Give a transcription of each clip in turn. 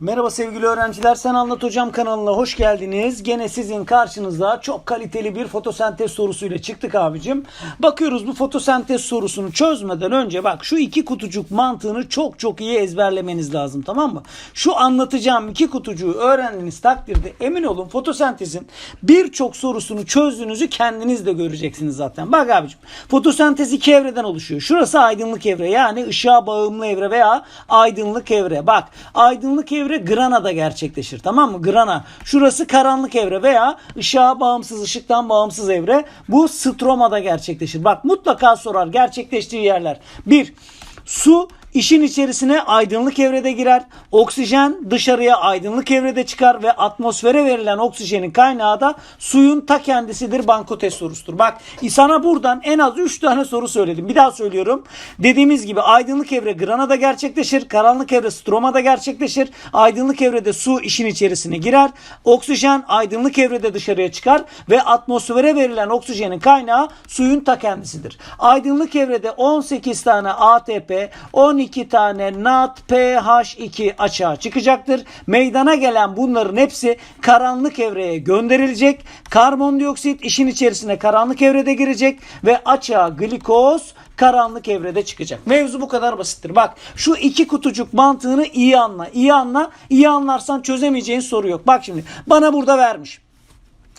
Merhaba sevgili öğrenciler. Sen Anlat Hocam kanalına hoş geldiniz. Gene sizin karşınıza çok kaliteli bir fotosentez sorusuyla çıktık abicim. Bakıyoruz bu fotosentez sorusunu çözmeden önce bak şu iki kutucuk mantığını çok çok iyi ezberlemeniz lazım tamam mı? Şu anlatacağım iki kutucuğu öğrendiğiniz takdirde emin olun fotosentezin birçok sorusunu çözdüğünüzü kendiniz de göreceksiniz zaten. Bak abicim fotosentez iki evreden oluşuyor. Şurası aydınlık evre yani ışığa bağımlı evre veya aydınlık evre. Bak aydınlık evre granada gerçekleşir tamam mı? Grana. Şurası karanlık evre veya ışığa bağımsız, ışıktan bağımsız evre. Bu stromada gerçekleşir. Bak mutlaka sorar gerçekleştiği yerler. Bir, su İşin içerisine aydınlık evrede girer. Oksijen dışarıya aydınlık evrede çıkar ve atmosfere verilen oksijenin kaynağı da suyun ta kendisidir. Banko test sorusudur. Bak sana buradan en az 3 tane soru söyledim. Bir daha söylüyorum. Dediğimiz gibi aydınlık evre granada gerçekleşir. Karanlık evre stromada gerçekleşir. Aydınlık evrede su işin içerisine girer. Oksijen aydınlık evrede dışarıya çıkar ve atmosfere verilen oksijenin kaynağı suyun ta kendisidir. Aydınlık evrede 18 tane ATP, 12 tane NADPH2 açığa çıkacaktır. Meydana gelen bunların hepsi karanlık evreye gönderilecek. Karbondioksit işin içerisine karanlık evrede girecek ve açığa glikoz karanlık evrede çıkacak. Mevzu bu kadar basittir. Bak şu iki kutucuk mantığını iyi anla. İyi anla. İyi anlarsan çözemeyeceğin soru yok. Bak şimdi bana burada vermiş.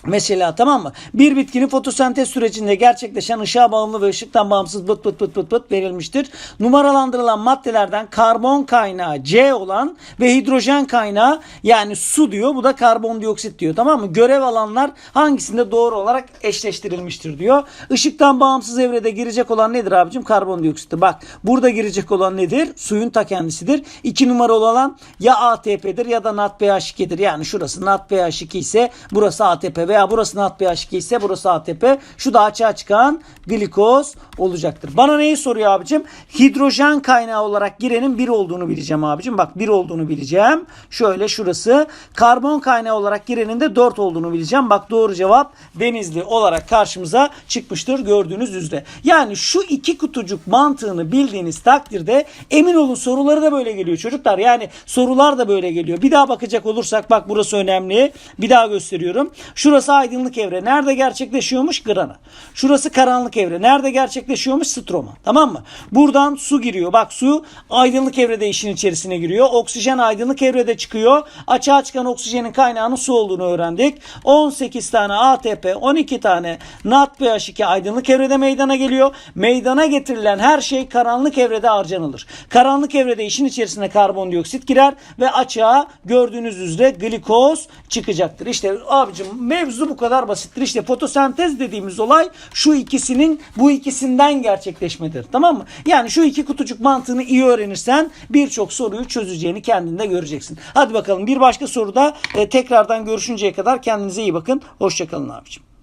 Mesela tamam mı? Bir bitkinin fotosentez sürecinde gerçekleşen ışığa bağımlı ve ışıktan bağımsız bıt bıt bıt bıt bıt verilmiştir. Numaralandırılan maddelerden karbon kaynağı C olan ve hidrojen kaynağı yani su diyor. Bu da karbondioksit diyor. Tamam mı? Görev alanlar hangisinde doğru olarak eşleştirilmiştir diyor. Işıktan bağımsız evrede girecek olan nedir abicim? Karbondioksittir. Bak burada girecek olan nedir? Suyun ta kendisidir. İki numaralı olan ya ATP'dir ya da NADPH2'dir. Yani şurası NADPH2 ise burası ATP veya burası NADPH2 ise burası ATP. Şu da açığa çıkan glikoz olacaktır. Bana neyi soruyor abicim? Hidrojen kaynağı olarak girenin 1 olduğunu bileceğim abicim. Bak 1 olduğunu bileceğim. Şöyle şurası. Karbon kaynağı olarak girenin de 4 olduğunu bileceğim. Bak doğru cevap Denizli olarak karşımıza çıkmıştır gördüğünüz üzere. Yani şu iki kutucuk mantığını bildiğiniz takdirde emin olun soruları da böyle geliyor çocuklar. Yani sorular da böyle geliyor. Bir daha bakacak olursak bak burası önemli. Bir daha gösteriyorum. Şurası aydınlık evre. Nerede gerçekleşiyormuş? Grana. Şurası karanlık evre. Nerede gerçekleşiyormuş? Stroma. Tamam mı? Buradan su giriyor. Bak su aydınlık evrede işin içerisine giriyor. Oksijen aydınlık evrede çıkıyor. Açığa çıkan oksijenin kaynağının su olduğunu öğrendik. 18 tane ATP, 12 tane NADPH2 aydınlık evrede meydana geliyor. Meydana getirilen her şey karanlık evrede harcanılır. Karanlık evrede işin içerisine karbondioksit girer ve açığa gördüğünüz üzere glikoz çıkacaktır. İşte abicim mevzu bu kadar basittir. İşte fotosentez dediğimiz olay şu ikisinin bu ikisinden gerçekleşmedir. Tamam mı? Yani şu iki kutucuk mantığını iyi öğrenirsen birçok soruyu çözeceğini kendinde göreceksin. Hadi bakalım bir başka soruda e, tekrardan görüşünceye kadar kendinize iyi bakın. Hoşçakalın abicim.